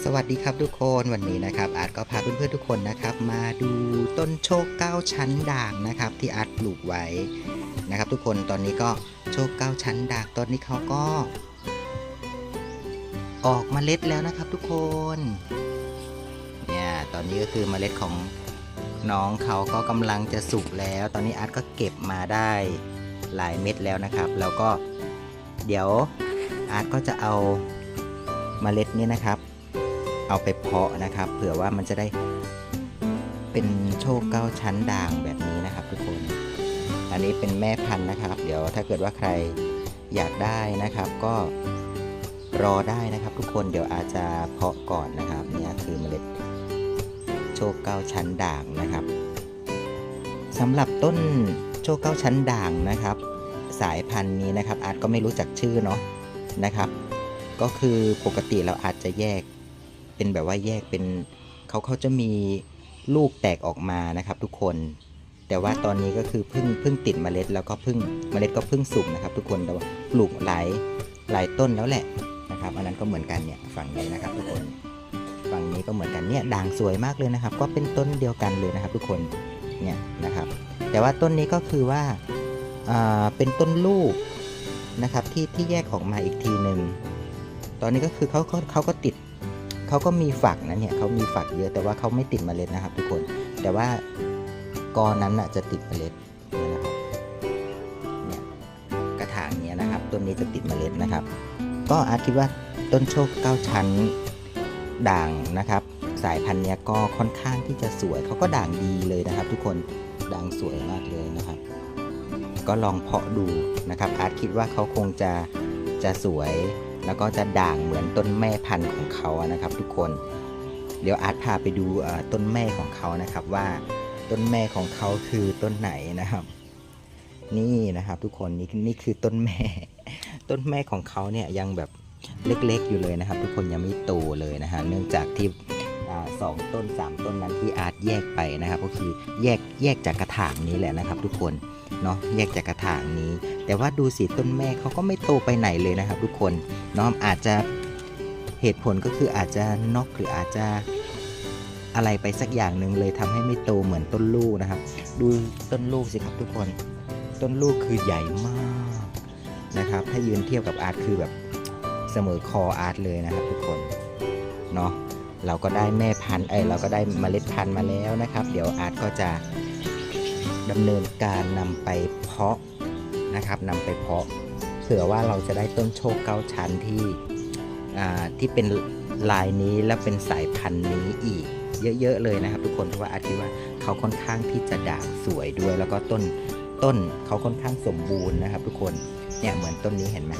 สวัสดีครับทุกคนวันนี้นะครับอาร์ตก็พาเพื่อนๆทุกคนนะครับมาดูต้นโชคเก้าชั้นด่างนะครับที่อาร์ตปลูกไว้นะครับ ทุกคนตอนนี้ก็โชคเก้าชั้นด่างต้นนี้เขาก็ ออกมเมล็ดแล้วนะครับ ทุกคนเนี่ยตอนนี้ก็คือเมล็ดของน้องเขาก็กำลังจะสุกแล้ว ตอนนี้อาร์ตก็เก็บมาได้หลายเม็ดแล้วนะครับ แล้วก็เดี๋ยวอาร์ตก็จะเอาเมล็ดนี้นะครับ เอาไปเพาะนะครับ เผื่อว่ามันจะได้เป็นโชคเก้าชั้นด่างแบบนี้นะครับ ทุกคน อันนี้เป็นแม่พันธุ์นะครับ เดี๋ยวถ้าเกิดว่าใครอยากได้นะครับ ก็รอได้นะครับ ทุกคนเดี๋ยวอาจจะเพาะก่อนนะครับเนี่ยคือเมล็ดโชคเก้าชั้นด่างนะครับสำหรับต้นโชคเก้าชั้นด่างนะครับ สายพันธุ์นี้นะครับอาจก็ไม่รู้จักชื่อเนาะนะครับ ก็คือปกติเราอาจจะแยก เป็นแบบว่าแยกเป็นเขาเขาจะมีลูกแตกออกมานะครับ ทุกคน แต่ว่าตอนนี้ก็คือเพิ่งเพิ่งติดเมล็ด แล้วก็เพิ่งเมล็ดก็เพิ่งสุกนะครับ ทุกคนแต่ว่าปลูกหลายหลายต้นแล้วแหละนะครับ อันนั้นก็เหมือนกันเนี่ยฝั่งนี้นะครับ ทุกคนฝั่งนี้ก็เหมือนกันเนี่ยด่างสวยมากเลยนะครับ ก็เป็นต้นเดียวกันเลยนะครับ ทุกคนเนี่ยนะครับ แต่ว่าต้นนี้ก็คือว่าอ่าเป็นต้นลูกนะครับที่ที่แยกออกมาอีกทีหนึ่งตอนนี้ก็คือเขาเขาเขาก็ติด เขาก็มีฝักนะเนี่ยเขามีฝักเยอะแต่ว่าเขาไม่ติดเมล็ดนะครับ ทุกคน แต่ว่ากอนั้นน่ะจะติดเมล็ดเนี่ยนะครับเนี่ยกระถางเนี้ยนะครับต้นนี้จะติดเมล็ดนะครับ ก็อาจคิดว่าต้นโชคเก้าชั้นด่างนะครับ สายพันธุ์เนี้ยก็ค่อนข้างที่จะสวยเขาก็ด่างดีเลยนะครับ ทุกคนด่างสวยมากเลยนะครับ ก็ลองเพาะดูนะครับ อาร์ตคิดว่าเขาคงจะจะสวย แล้วก็จะด่างเหมือนต้นแม่พันธุ์ของเขานะครับ ทุกคน เดี๋ยวอาร์ตพาไปดูต้นแม่ของเขานะครับว่าต้นแม่ของเขาคือต้นไหนนะครับ นี่นะครับ ทุกคนนี่นี่คือต้นแม่ ต้นแม่ของเขาเนี่ยยังแบบเล็กๆอยู่เลยนะครับ ทุกคนยังไม่โตเลยนะฮะเนื่องจากที่สองต้นสามต้นนั้นที่อาร์ตแยกไปนะครับ ก็คือแยกแยกจากกระถางนี้แหละนะครับ ทุกคนเนาะแยกจากกระถางนี้ แต่ว่าดูสิต้นแม่เขาก็ไม่โตไปไหนเลยนะครับ ทุกคนเนาะอาจจะเหตุผลก็คืออาจจะนอกหรืออาจจะอะไรไปสักอย่างหนึ่งเลยทำให้ไม่โตเหมือนต้นลูกนะครับ ดูต้นลูกสิครับทุกคน ต้นลูกคือใหญ่มากนะครับ ถ้ายืนเทียบกับอาร์ตคือแบบเสมอคออาร์ตเลยนะครับ ทุกคนเนาะเราก็ได้แม่พันธุ์เอ้ยเราก็ได้เมล็ดพันธุ์มาแล้วนะครับ เดี๋ยวอาร์ตก็จะดำเนินการนำไปเพาะ นะครับนำไปเพาะเผื่อว่าเราจะได้ต้นโชคเก้าชั้นที่ที่เป็นลายนี้และเป็นสายพันธุ์นี้อีก เยอะๆเลยนะครับ ทุกคนเพราะว่าอาร์ตคิว่าเขาค่อนข้างที่จะด่างสวยด้วย แล้วก็ต้นต้นเขาค่อนข้างสมบูรณ์นะครับ ทุกคนเนี่ยเหมือนต้นนี้เห็นไหม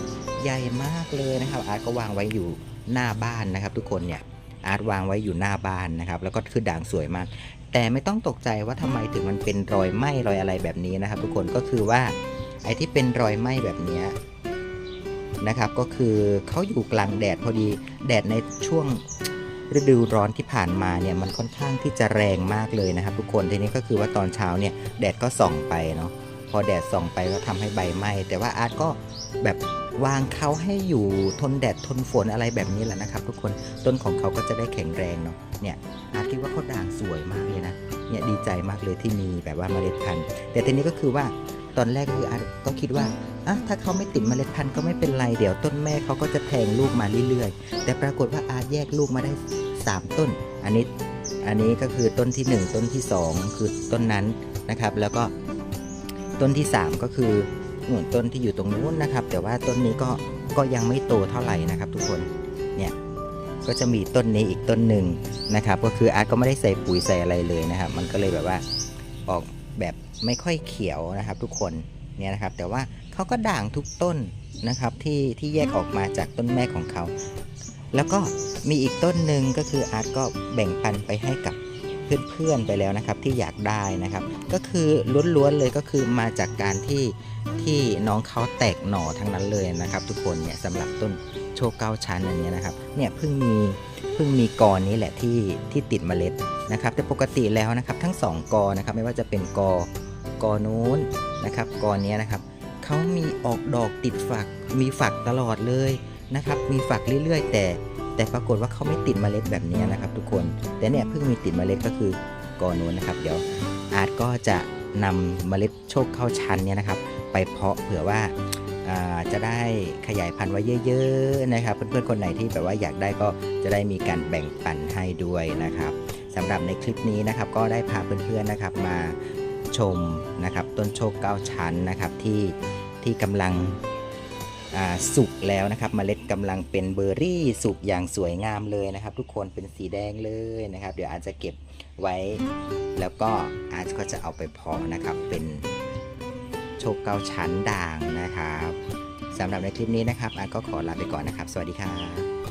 ใหญ่มากเลยนะครับ อาร์ตก็วางไว้อยู่หน้าบ้านนะครับ ทุกคนเนี่ยอาร์ตวางไว้อยู่หน้าบ้านนะครับ แล้วก็คือด่างสวยมาก แต่ไม่ต้องตกใจว่าทำไมถึงมันเป็นรอยไหม้รอยอะไรแบบนี้นะครับ ทุกคนก็คือว่า ไอ้ที่เป็นรอยไหม้แบบนี้นะครับ ก็คือเขาอยู่กลางแดดพอดีแดดในช่วงฤดูร้อนที่ผ่านมาเนี่ยมันค่อนข้างที่จะแรงมากเลยนะครับ ทุกคนทีนี้ก็คือว่าตอนเช้าเนี่ยแดดก็ส่องไปเนาะพอแดดส่องไปก็ทำให้ใบไหม้แต่ว่าอาร์ตก็แบบวางเขาให้อยู่ทนแดดทนฝนอะไรแบบนี้แหละนะครับ ทุกคนต้นของเขาก็จะได้แข็งแรงเนาะเนี่ยอาร์ตคิดว่าเขาด่างสวยมากเลยนะเนี่ยดีใจมากเลยที่มีแบบว่าเมล็ดพันธุ์แต่ทีนี้ก็คือว่า ตอนแรกคืออาร์ตก็คิดว่าอะถ้าเขาไม่ติดเมล็ดพันธุ์ก็ไม่เป็นไร เดี๋ยวต้นแม่เขาก็จะแทงลูกมาเรื่อยๆ แต่ปรากฏว่าอาร์ตแยกลูกมาได้ 3 ต้น อันนี้อันนี้ก็คือต้นที่ 1 ต้นที่ 2 คือต้นนั้นนะครับ แล้วก็ต้นที่ 3 ก็คือหนุนต้นที่อยู่ตรงนู้นนะครับ แต่ว่าต้นนี้ก็ก็ยังไม่โตเท่าไหร่นะครับ ทุกคนเนี่ยก็จะมีต้นนี้อีกต้นหนึ่งนะครับ ก็คืออาร์ตก็ไม่ได้ใส่ปุ๋ยใส่อะไรเลยนะครับ มันก็เลยแบบว่าออก แบบไม่ค่อยเขียวนะครับ ทุกคนเนี่ยนะครับ แต่ว่าเขาก็ด่างทุกต้นนะครับที่ที่แยกออกมาจากต้นแม่ของเขา แล้วก็มีอีกต้นหนึ่งก็คืออาร์ตก็แบ่งปันไปให้กับ เพื่อนๆไปแล้วนะครับที่อยากได้นะครับ ก็คือล้วนๆเลยก็คือมาจากการที่ที่น้องเขาแตกหน่อทั้งนั้นเลยนะครับ ทุกคนเนี่ยสำหรับต้นโชคเก้าชั้นอันนี้นะครับเนี่ยเพิ่งมีเพิ่งมีกอนี้แหละที่ที่ติดเมล็ดนะครับแต่ปกติแล้วนะครับทั้งสองกอนะครับไม่ว่าจะเป็นกอกอนู้นนะครับกอนี้นะครับเขามีออกดอกติดฝักมีฝักตลอดเลยนะครับมีฝักเรื่อยๆ แต่ แต่ปรากฏว่าเขาไม่ติดเมล็ดแบบนี้นะครับ ทุกคน แต่เนี่ยเพิ่งมีติดเมล็ดก็คือกอนู้นนะครับ เดี๋ยวอาร์ตก็จะนำเมล็ดโชคเข้าชั้นเนี่ยนะครับ ไปเพาะเผื่อว่าาจะได้ขยายพันธุ์ไว้เยอะๆนะครับ เพื่อนๆคนไหนที่แบบว่าอยากได้ก็จะได้มีการแบ่งปันให้ด้วยนะครับสำหรับในคลิปนี้นะครับ ก็ได้พาเพื่อนๆนะครับมาชมนะครับต้นโชคเก้าชั้นนะครับที่ที่กำลัง สุกแล้วนะครับเมล็ดกำลังเป็นเบอร์รี่สุกอย่างสวยงามเลยนะครับ ทุกคนเป็นสีแดงเลยนะครับ เดี๋ยวอาจจะเก็บไว้ แล้วก็อาร์ตก็จะเอาไปเพาะนะครับ เป็นโชคเก้าชั้นด่างนะครับสำหรับในคลิปนี้นะครับอาร์ตก็ขอลาไปก่อนนะครับ สวัสดีครับ